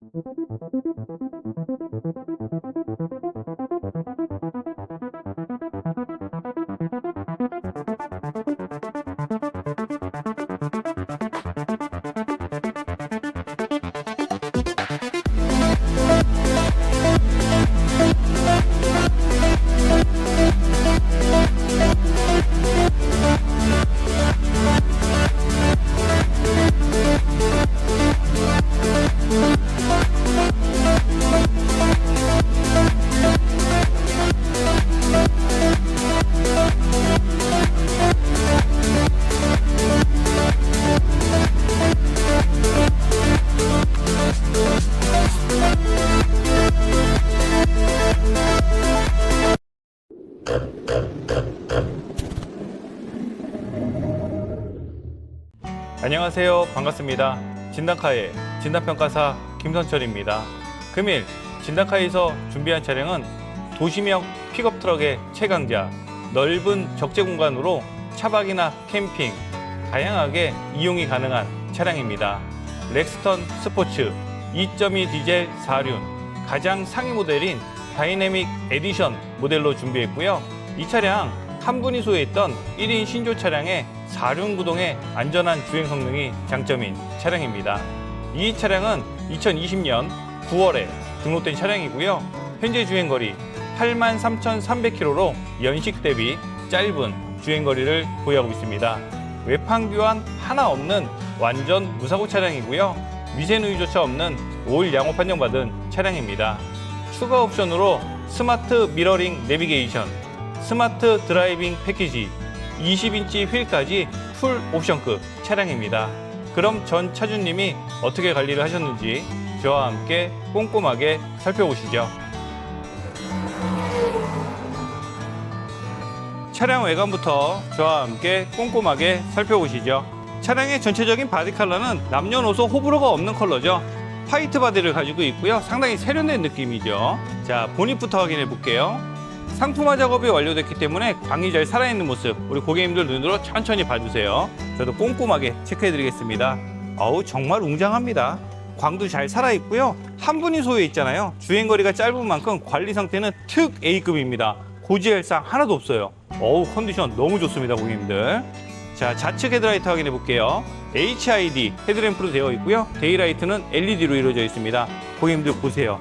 フフフフ。 안녕하세요. 반갑습니다. 진단카의 진단평가사 김선철입니다. 금일 진단카에서 준비한 차량은 도시명 픽업 트럭의 최강자, 넓은 적재 공간으로 차박이나 캠핑, 다양하게 이용이 가능한 차량입니다. 렉스턴 스포츠 2.2 디젤 4륜 가장 상위 모델인 다이내믹 에디션 모델로 준비했고요. 이 차량 한 분이 소유했던 1인 신조 차량의 4륜 구동의 안전한 주행 성능이 장점인 차량입니다. 이 차량은 2020년 9월에 등록된 차량이고요. 현재 주행거리 83,300km로 연식 대비 짧은 주행거리를 보유하고 있습니다. 외판 교환 하나 없는 완전 무사고 차량이고요. 미세 누유조차 없는 올 양호 판정받은 차량입니다. 추가 옵션으로 스마트 미러링 내비게이션, 스마트 드라이빙 패키지, 20인치 휠까지 풀 옵션급 차량입니다. 그럼 전 차주님이 어떻게 관리를 하셨는지 저와 함께 꼼꼼하게 살펴보시죠. 차량 외관부터 저와 함께 꼼꼼하게 살펴보시죠. 차량의 전체적인 바디 컬러는 남녀노소 호불호가 없는 컬러죠. 화이트 바디를 가지고 있고요. 상당히 세련된 느낌이죠. 자, 본닛부터 확인해 볼게요. 상품화 작업이 완료됐기 때문에 광이 잘 살아있는 모습 우리 고객님들 눈으로 천천히 봐주세요. 저도 꼼꼼하게 체크해 드리겠습니다. 어우 정말 웅장합니다. 광도 잘 살아있고요. 한 분이 소유해 있잖아요. 주행거리가 짧은 만큼 관리 상태는 특 A급입니다. 고지혈상 하나도 없어요. 어우 컨디션 너무 좋습니다 고객님들. 자 좌측 헤드라이트 확인해 볼게요. HID 헤드램프로 되어 있고요. 데이라이트는 LED로 이루어져 있습니다. 고객님들 보세요.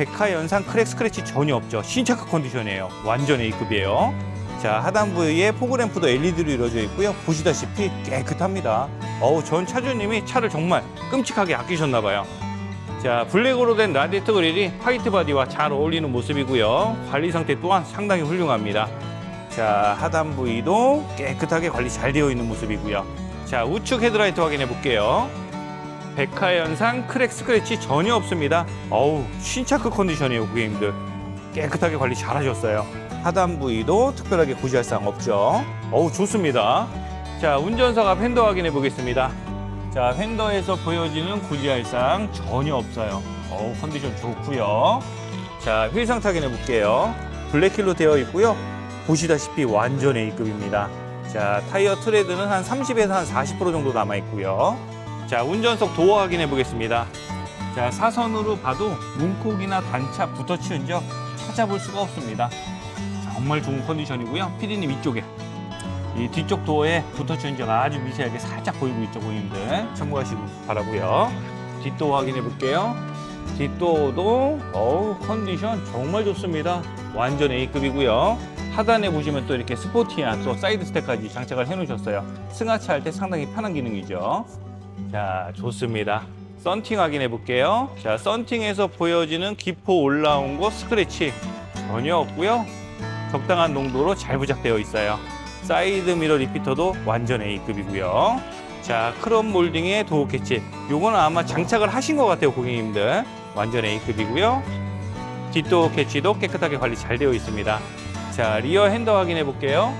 백화 연상 크랙 스크래치 전혀 없죠. 신차크 컨디션이에요. 완전 A급이에요. 자, 하단 부위에 포그램프도 LED로 이루어져 있고요. 보시다시피 깨끗합니다. 어우, 전 차주님이 차를 정말 끔찍하게 아끼셨나 봐요. 자, 블랙으로 된 라디에이터 그릴이 화이트 바디와 잘 어울리는 모습이고요. 관리 상태 또한 상당히 훌륭합니다. 자, 하단 부위도 깨끗하게 관리 잘 되어 있는 모습이고요. 자, 우측 헤드라이트 확인해 볼게요. 백화연상 크랙 스크래치 전혀 없습니다. 어우 신차크 컨디션이에요 고객님들. 깨끗하게 관리 잘 하셨어요. 하단 부위도 특별하게 고지할 사항 없죠? 어우 좋습니다. 자 운전석 앞 핸더 확인해 보겠습니다. 자 핸더에서 보여지는 고지할 사항 전혀 없어요. 어우 컨디션 좋고요. 자 휠 상태 확인해 볼게요. 블랙힐로 되어 있고요. 보시다시피 완전 A급입니다. 자 타이어 트레드는 한 30에서 한 40% 정도 남아 있고요 자, 운전석 도어 확인해 보겠습니다. 자, 사선으로 봐도 문콕이나 단차 붙어 치운 적 찾아볼 수가 없습니다. 정말 좋은 컨디션이고요. 피디님 이쪽에 이 뒤쪽 도어에 붙어 치운 적 아주 미세하게 살짝 보이고 있죠, 고객님들. 참고하시기 바라고요. 뒷도어 확인해 볼게요. 뒷도어도 어우 컨디션 정말 좋습니다. 완전 A급이고요. 하단에 보시면 또 이렇게 스포티한 또 사이드 스텝까지 장착을 해 놓으셨어요. 승하차 할 때 상당히 편한 기능이죠. 자, 좋습니다. 썬팅 확인해 볼게요. 자, 썬팅에서 보여지는 기포 올라온 거 스크래치 전혀 없고요. 적당한 농도로 잘 부착되어 있어요. 사이드 미러 리피터도 완전 A급이고요. 자, 크롬 몰딩의 도어 캐치. 요거는 아마 장착을 하신 것 같아요, 고객님들. 완전 A급이고요. 뒷도어 캐치도 깨끗하게 관리 잘 되어 있습니다. 자, 리어 핸더 확인해 볼게요.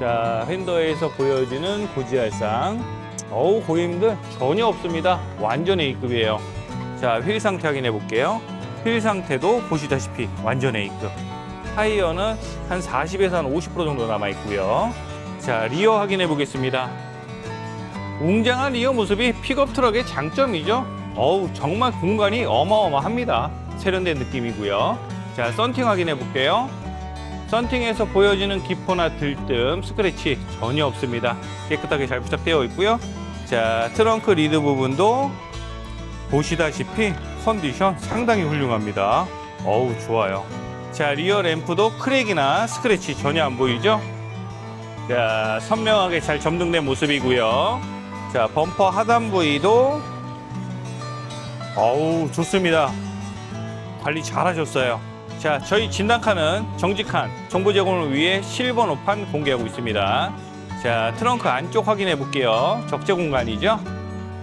자, 핸더에서 보여지는 고지할상. 어우 고객님들 전혀 없습니다 완전 A급이에요 자 휠 상태 확인해 볼게요 휠 상태도 보시다시피 완전 A급 타이어는 한 40에서 한 50% 정도 남아 있고요 자 리어 확인해 보겠습니다 웅장한 리어 모습이 픽업 트럭의 장점이죠 어우 정말 공간이 어마어마합니다. 세련된 느낌이고요. 자 썬팅 확인해 볼게요. 썬팅에서 보여지는 기포나 들뜸, 스크래치 전혀 없습니다. 깨끗하게 잘 부착되어 있고요. 자 트렁크 리드 부분도 보시다시피 컨디션 상당히 훌륭합니다. 어우 좋아요. 자 리어 램프도 크랙이나 스크래치 전혀 안 보이죠? 자 선명하게 잘 점등된 모습이고요. 자 범퍼 하단 부위도 어우 좋습니다. 관리 잘하셨어요. 자 저희 진단카는 정직한 정보 제공을 위해 실버 노판 공개하고 있습니다. 자 트렁크 안쪽 확인해 볼게요. 적재 공간이죠?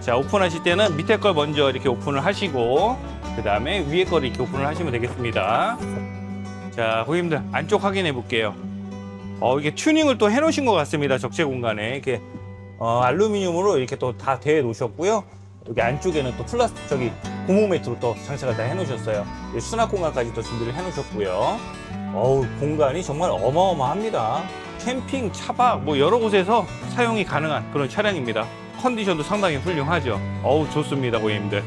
자 오픈하실 때는 밑에 걸 먼저 이렇게 오픈을 하시고 그 다음에 위에 거를 이렇게 오픈을 하시면 되겠습니다. 자 고객님들 안쪽 확인해 볼게요. 어 이게 튜닝을 또 해 놓으신 것 같습니다. 적재 공간에 이렇게 어, 알루미늄으로 이렇게 또 다 대해 놓으셨고요. 여기 안쪽에는 또 플라스틱 저기 고무 매트로 또 장착을 다 해 놓으셨어요. 이 수납 공간까지 또 준비를 해 놓으셨고요. 어우 공간이 정말 어마어마합니다. 캠핑, 차박 뭐 여러 곳에서 사용이 가능한 그런 차량입니다. 컨디션도 상당히 훌륭하죠. 어우 좋습니다, 고객님들.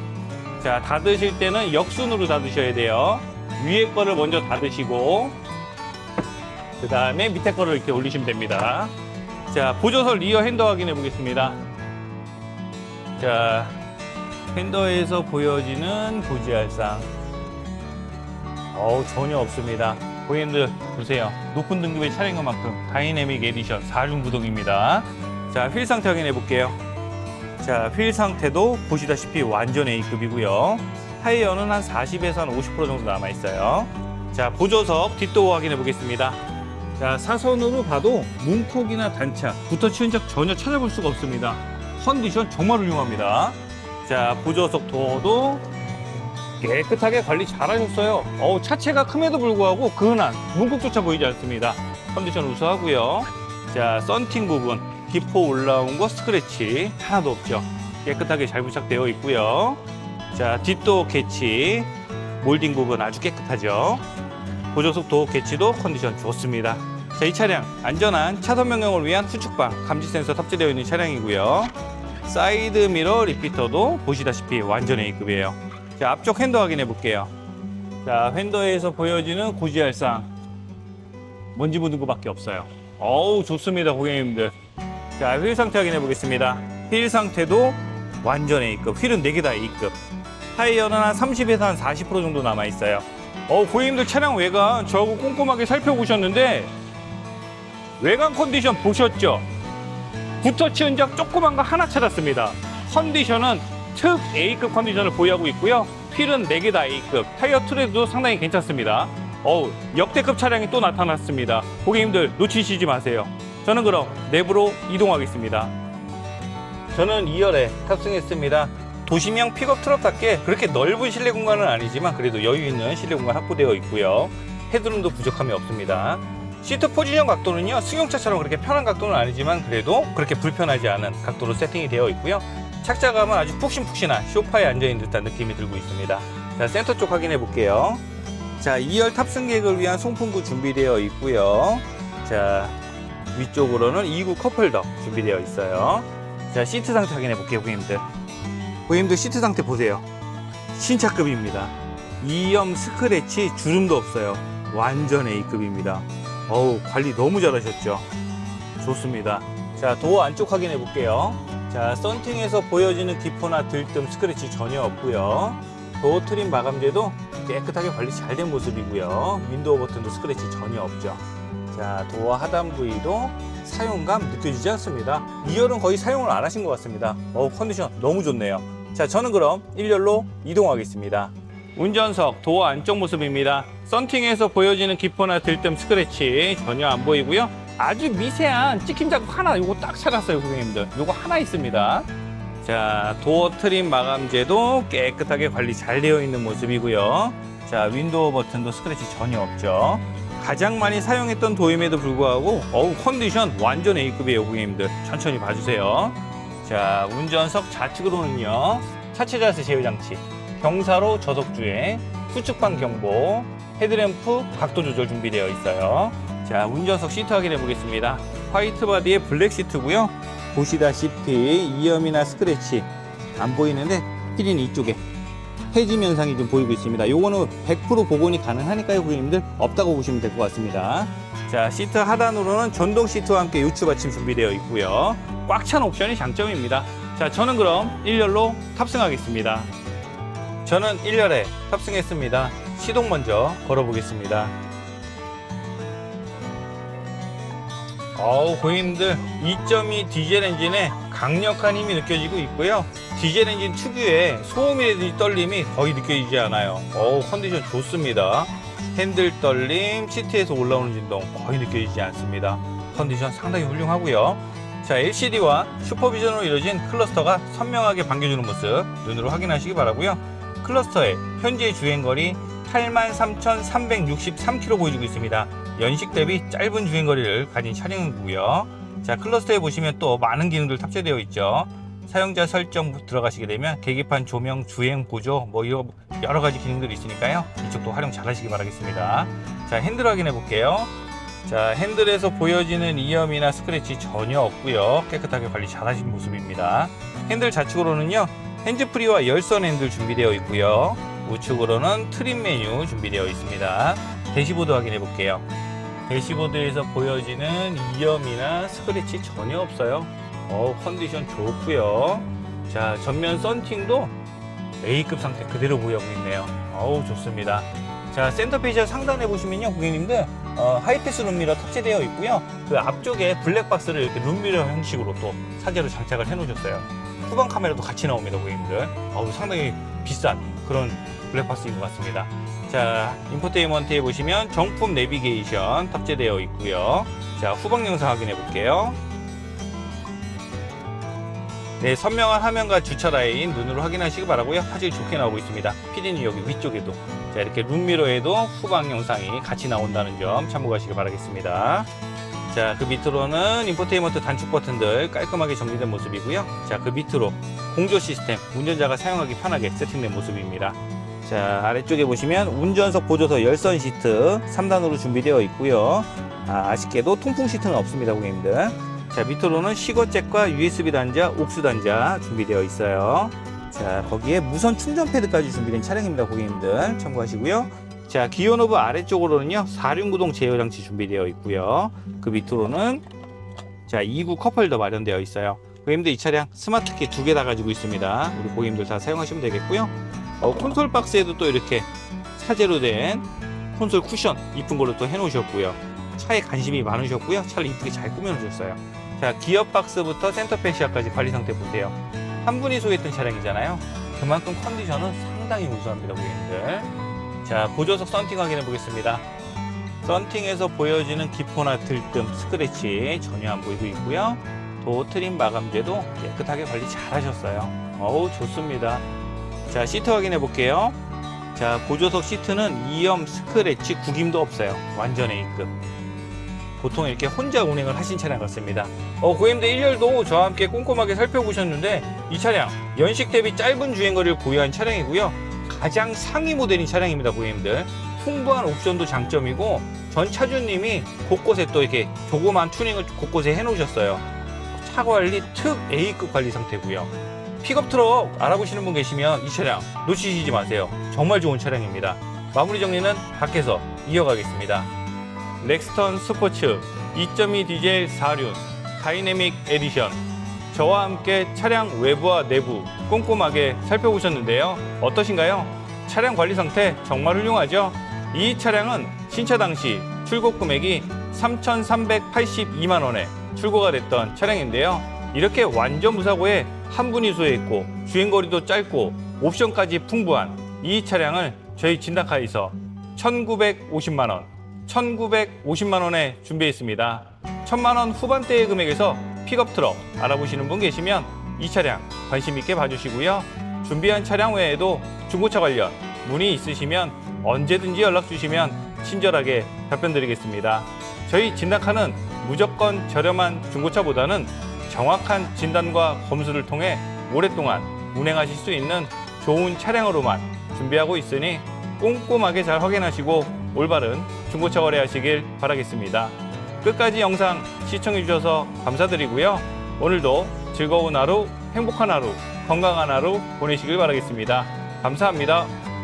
자 닫으실 때는 역순으로 닫으셔야 돼요. 위에 거를 먼저 닫으시고 그 다음에 밑에 거를 이렇게 올리시면 됩니다. 자 보조석 리어 핸더 확인해 보겠습니다. 자 핸더에서 보여지는 고지알상 어우 전혀 없습니다 고객님들 보세요. 높은 등급의 차량인 것만큼 다이내믹 에디션 4중 구동입니다. 자 휠 상태 확인해 볼게요. 자 휠 상태도 보시다시피 완전 A급이고요. 타이어는 한 40에서 한 50% 정도 남아 있어요. 자 보조석 뒷도어 확인해 보겠습니다. 자 사선으로 봐도 문콕이나 단차 붙어 치운 적 전혀 찾아볼 수가 없습니다. 컨디션 정말 훌륭합니다. 자 보조석 도어도 깨끗하게 관리 잘하셨어요. 어우 차체가 큼에도 불구하고 그 흔한 문콕조차 보이지 않습니다. 컨디션 우수하고요. 자 썬팅 부분 기포 올라온 거 스크래치 하나도 없죠. 깨끗하게 잘 부착되어 있고요. 자 뒷도어 캐치 몰딩 부분 아주 깨끗하죠. 보조석 도어 캐치도 컨디션 좋습니다. 자 이 차량 안전한 차선 변경을 위한 후측방 감지 센서 탑재되어 있는 차량이고요. 사이드 미러 리피터도 보시다시피 완전 A급이에요. 자, 앞쪽 핸더 확인해 볼게요. 자, 핸더에서 보여지는 고지알상. 먼지 묻은 것밖에 없어요. 어우, 좋습니다, 고객님들. 자, 휠 상태 확인해 보겠습니다. 휠 상태도 완전 A급. 휠은 4개 다 A급. 타이어는 한 30에서 한 40% 정도 남아 있어요. 어, 고객님들 차량 외관 저하고 꼼꼼하게 살펴보셨는데 외관 컨디션 보셨죠? 붙어 치운 적 조그만 거 하나 찾았습니다. 컨디션은 특 A급 컨디션을 보유하고 있고요. 휠은 4개 다 A급, 타이어 트레드도 상당히 괜찮습니다. 어우, 역대급 차량이 또 나타났습니다. 고객님들 놓치시지 마세요. 저는 그럼 내부로 이동하겠습니다. 저는 2열에 탑승했습니다. 도심형 픽업 트럭답게 그렇게 넓은 실내 공간은 아니지만 그래도 여유 있는 실내 공간 확보되어 있고요. 헤드룸도 부족함이 없습니다. 시트 포지션 각도는요 승용차처럼 그렇게 편한 각도는 아니지만 그래도 그렇게 불편하지 않은 각도로 세팅이 되어 있고요 착자감은 아주 푹신푹신한 소파에 앉아있는 듯한 느낌이 들고 있습니다. 자 센터 쪽 확인해 볼게요. 자 2열 탑승객을 위한 송풍구 준비되어 있고요. 자 위쪽으로는 2구 컵홀더 준비되어 있어요. 자 시트 상태 확인해 볼게요 고객님들. 고객님들 시트 상태 보세요. 신차급입니다. 2염 스크래치 주름도 없어요. 완전 A급입니다. 어우 관리 너무 잘하셨죠? 좋습니다. 자 도어 안쪽 확인해 볼게요 자 썬팅에서 보여지는 기포나 들뜸 스크래치 전혀 없고요. 도어 트림 마감재도 깨끗하게 관리 잘 된 모습이고요. 윈도우 버튼도 스크래치 전혀 없죠. 자 도어 하단 부위도 사용감 느껴지지 않습니다. 2열은 거의 사용을 안 하신 것 같습니다. 어우 컨디션 너무 좋네요. 자 저는 그럼 1열로 이동하겠습니다. 운전석 도어 안쪽 모습입니다. 썬팅에서 보여지는 기포나 들뜸 스크래치 전혀 안 보이고요. 아주 미세한 찍힘 자국 하나 요거 딱 찾았어요 고객님들. 요거 하나 있습니다. 자 도어 트림 마감재도 깨끗하게 관리 잘 되어 있는 모습이고요. 자 윈도우 버튼도 스크래치 전혀 없죠. 가장 많이 사용했던 도임에도 불구하고 어우 컨디션 완전 A급이에요 고객님들. 천천히 봐주세요. 자 운전석 좌측으로는요 차체 자세 제어 장치 경사로 저속주행, 후측방 경보, 헤드램프 각도 조절 준비되어 있어요. 자, 운전석 시트 확인해 보겠습니다. 화이트 바디의 블랙 시트고요. 보시다시피 이염이나 스크래치 안 보이는데 피디는 이쪽에 해짐 현상이 좀 보이고 있습니다. 요거는 100% 복원이 가능하니까요, 고객님들 없다고 보시면 될 것 같습니다. 자, 시트 하단으로는 전동 시트와 함께 요추 받침 준비되어 있고요. 꽉 찬 옵션이 장점입니다. 자, 저는 그럼 1열로 탑승하겠습니다. 저는 1열에 탑승했습니다. 시동 먼저 걸어보겠습니다. 어우, 고객님들 2.2 디젤 엔진의 강력한 힘이 느껴지고 있고요. 디젤 엔진 특유의 소음이라든지 떨림이 거의 느껴지지 않아요. 어우, 컨디션 좋습니다. 핸들 떨림, 시트에서 올라오는 진동 거의 느껴지지 않습니다. 컨디션 상당히 훌륭하고요. 자, LCD와 슈퍼비전으로 이루어진 클러스터가 선명하게 반겨주는 모습 눈으로 확인하시기 바라고요. 클러스터의 현재 주행거리 83,363km 보여주고 있습니다. 연식 대비 짧은 주행거리를 가진 차량이고요. 자, 클러스터에 보시면 또 많은 기능들 탑재되어 있죠. 사용자 설정 들어가시게 되면 계기판 조명, 주행 보조 뭐 이런 여러 가지 기능들이 있으니까요. 이쪽도 활용 잘 하시기 바라겠습니다. 자, 핸들 확인해 볼게요. 자, 핸들에서 보여지는 이염이나 스크래치 전혀 없고요. 깨끗하게 관리 잘 하신 모습입니다. 핸들 좌측으로는요. 핸즈프리와 열선 핸들 준비되어 있고요. 우측으로는 트림 메뉴 준비되어 있습니다. 대시보드 확인해 볼게요. 대시보드에서 보여지는 이염이나 스크래치 전혀 없어요. 어, 컨디션 좋고요. 자, 전면 썬팅도 A급 상태 그대로 보유하고 있네요. 어우, 좋습니다. 자, 센터 페이지 상단에 보시면요, 고객님들, 어, 하이패스 룸미러 탑재되어 있고요. 그 앞쪽에 블랙박스를 이렇게 룸미러 형식으로 또 사제로 장착을 해 놓으셨어요. 후방 카메라도 같이 나옵니다, 고객님들. 어우, 상당히 비싼 그런 블랙박스인 것 같습니다. 자, 인포테인먼트에 보시면 정품 내비게이션 탑재되어 있고요. 자, 후방 영상 확인해 볼게요. 네, 선명한 화면과 주차 라인 눈으로 확인하시기 바라고요. 화질 좋게 나오고 있습니다. PD는 여기 위쪽에도 자, 이렇게 룸미러에도 후방 영상이 같이 나온다는 점 참고하시기 바라겠습니다. 자, 그 밑으로는 인포테인먼트 단축 버튼들 깔끔하게 정리된 모습이고요. 자, 그 밑으로 공조 시스템 운전자가 사용하기 편하게 세팅된 모습입니다. 자, 아래쪽에 보시면 운전석 보조석 열선 시트 3단으로 준비되어 있고요. 아, 아쉽게도 통풍 시트는 없습니다, 고객님들. 자, 밑으로는 시거잭과 USB 단자, 옥수 단자 준비되어 있어요. 자, 거기에 무선 충전 패드까지 준비된 차량입니다, 고객님들. 참고하시고요. 자, 기어 노브 아래쪽으로는요, 4륜구동 제어 장치 준비되어 있고요. 그 밑으로는 자, 2구 컵홀더 마련되어 있어요. 고객님들 이 차량 스마트키 두 개 다 가지고 있습니다. 우리 고객님들 다 사용하시면 되겠고요. 어, 콘솔 박스에도 또 이렇게 사제로 된 콘솔 쿠션 이쁜 걸로 또 해놓으셨고요. 차에 관심이 많으셨고요. 차를 이쁘게 잘 꾸며놓으셨어요. 자, 기어 박스부터 센터 페시아까지 관리 상태 보세요. 한 분이 소유했던 차량이잖아요. 그만큼 컨디션은 상당히 우수합니다, 고객님들. 자, 보조석 썬팅 확인해 보겠습니다. 썬팅에서 보여지는 기포나 들뜸, 스크래치 전혀 안 보이고 있고요. 도 트림 마감재도 깨끗하게 관리 잘 하셨어요. 어우, 좋습니다. 자, 시트 확인해 볼게요. 자, 보조석 시트는 이염, 스크래치, 구김도 없어요. 완전 A급. 보통 이렇게 혼자 운행을 하신 차량 같습니다. 어, 고객님들 1열도 저와 함께 꼼꼼하게 살펴보셨는데 이 차량 연식 대비 짧은 주행거리를 보유한 차량이고요. 가장 상위 모델인 차량입니다, 고객님들. 풍부한 옵션도 장점이고 전 차주님이 곳곳에 또 이렇게 조그만 튜닝을 곳곳에 해놓으셨어요. 차 관리 특 A급 관리 상태고요. 픽업 트럭 알아보시는 분 계시면 이 차량 놓치시지 마세요. 정말 좋은 차량입니다. 마무리 정리는 밖에서 이어가겠습니다. 렉스턴 스포츠 2.2 디젤 4륜 다이내믹 에디션 저와 함께 차량 외부와 내부 꼼꼼하게 살펴보셨는데요. 어떠신가요? 차량 관리 상태 정말 훌륭하죠? 이 차량은 신차 당시 출고 금액이 3,382만 원에 출고가 됐던 차량인데요. 이렇게 완전 무사고에 한 분이 소유했고 주행거리도 짧고 옵션까지 풍부한 이 차량을 저희 진다카에서 1,950만 원 1,950만 원에 준비했습니다. 1,000만 원 후반대의 금액에서 픽업 트럭 알아보시는 분 계시면 이 차량 관심 있게 봐주시고요. 준비한 차량 외에도 중고차 관련 문의 있으시면 언제든지 연락 주시면 친절하게 답변 드리겠습니다. 저희 진단카는 무조건 저렴한 중고차보다는 정확한 진단과 검수를 통해 오랫동안 운행하실 수 있는 좋은 차량으로만 준비하고 있으니 꼼꼼하게 잘 확인하시고 올바른 중고차 거래하시길 바라겠습니다. 끝까지 영상 시청해 주셔서 감사드리고요. 오늘도 즐거운 하루, 행복한 하루, 건강한 하루 보내시길 바라겠습니다. 감사합니다.